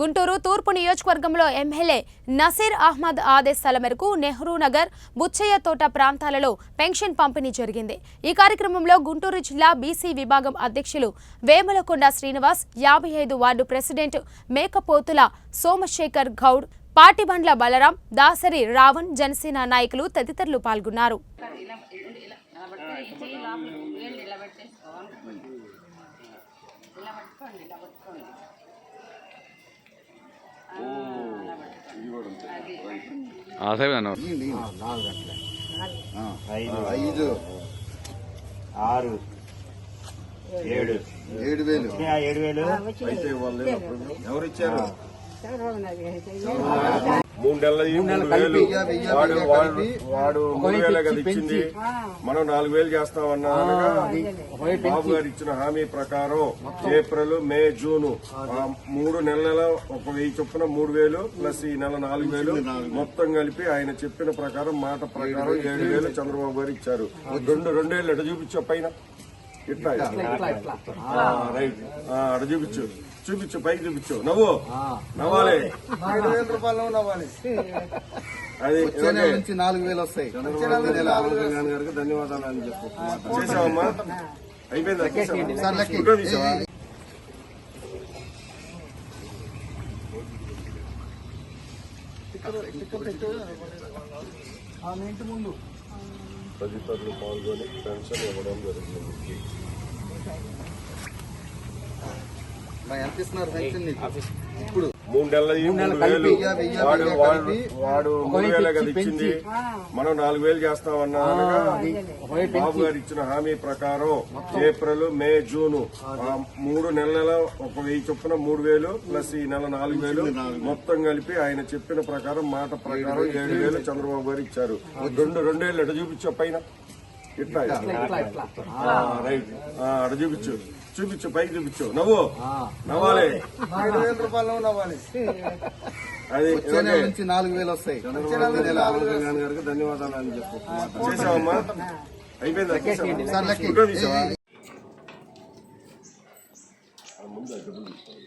గుంటూరు తూర్పు నియోజకవర్గంలో ఎమ్మెల్యే నసీర్ అహ్మద్ ఆదేశాల మేరకు నెహ్రూ నగర్ బుచ్చయ్య తోట ప్రాంతాలలో పెన్షన్ పంపిణీ జరిగింది. ఈ కార్యక్రమంలో గుంటూరు జిల్లా బీసీ విభాగం అధ్యక్షులు వేములకొండ శ్రీనివాస్ యాభై ఐదు వార్డు ప్రెసిడెంట్ మేకపోతుల సోమశేఖర్ గౌడ్ పాటిబండ్ల బలరాం దాసరి రావణ్ జనసేన నాయకులు తదితరులు పాల్గొన్నారు. ఇలా పట్టుకోండి ఇలా పట్టుకోండి. అది ఆసేపు ఐదు. ఐదు. ఆరు ఏడు ఏడు వేలు. ఆ ఏడు వేలు. ఎవరు ఇచ్చారు మూడు నెలలు మూడు వేలు. వాడు వాడు వాడు మూడు వేలే కదా ఇచ్చింది. మనం నాలుగు వేలు చేస్తామన్నా బాబు గారు ఇచ్చిన హామీ ప్రకారం ఏప్రిల్ మే జూన్. మూడు నెలల ఒక వెయ్యి చొప్పున మూడు వేలు ప్లస్ ఈ నెల నాలుగు వేలు. మొత్తం కలిపి ఆయన చెప్పిన ప్రకారం మాట ప్రకారం ఏడు వేలు. చంద్రబాబు గారు ఇచ్చారు. రెండు రెండేళ్ళు ఎట చూపించు పైన? ఇట్లా రైట్. అట చూపించు. చూపించు పైకి చూపించు. నవ్వు. నవ్వాలి. వేల రూపాయలు నవ్వాలి. అది నుంచి నాలుగు వేలు వస్తాయి. గారికి ధన్యవాదాలు అని చెప్పు. చేసావమ్మా? అయిపోయింది? తదితరులు పాల్గొని పెన్షన్ ఇవ్వడం జరుగుతుంది ఎంత ఇస్తున్నారు పెన్షన్ నీకు? ఇప్పుడు మూడు నెలల ఈ మూడు వేలు. వాడు వాడు వాడు మూడు వేలే కదా ఇచ్చింది. మనం నాలుగు వేలు చేస్తామన్నా బాబు గారు ఇచ్చిన హామీ ప్రకారం ఏప్రిల్ మే జూన్. ఆ మూడు నెలల ఒక వెయ్యి చొప్పున మూడు వేలు ప్లస్ ఈ నెల నాలుగు వేలు మొత్తం కలిపి ఆయన చెప్పిన ప్రకారం మాట ప్రకారం ఏడు వేలు చంద్రబాబు గారు ఇచ్చారు. రెండు రెండేళ్ళు ఎట చూపించు పైన? ఇట్లా రైట్ చూపించు చూపించు పైకి చూపించు నవ్వు నవ్వాలి ఏడు వేల రూపాయలు నవ్వాలి అది నుంచి నాలుగు వేలు వస్తాయి గారికి ధన్యవాదాలు అని చెప్పు చేసావమ్మా అయిపోయింది ముందు ఆ డబ్బులు తీసుకోవాలి.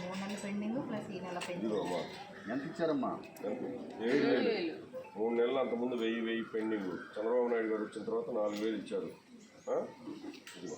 మూడు నెలల పెండింగ్ ప్లస్ ఈ నెల పెండింగ్ ఇదిగోమ్మా. ఎంత ఇచ్చారమ్మా? ఏడు వేలు. మూడు నెలలు అంతకుముందు వెయ్యి వెయ్యి పెండింగ్. చంద్రబాబు నాయుడు గారు వచ్చిన తర్వాత నాలుగు వేలు ఇచ్చారు. ఆ? ఇదిగో.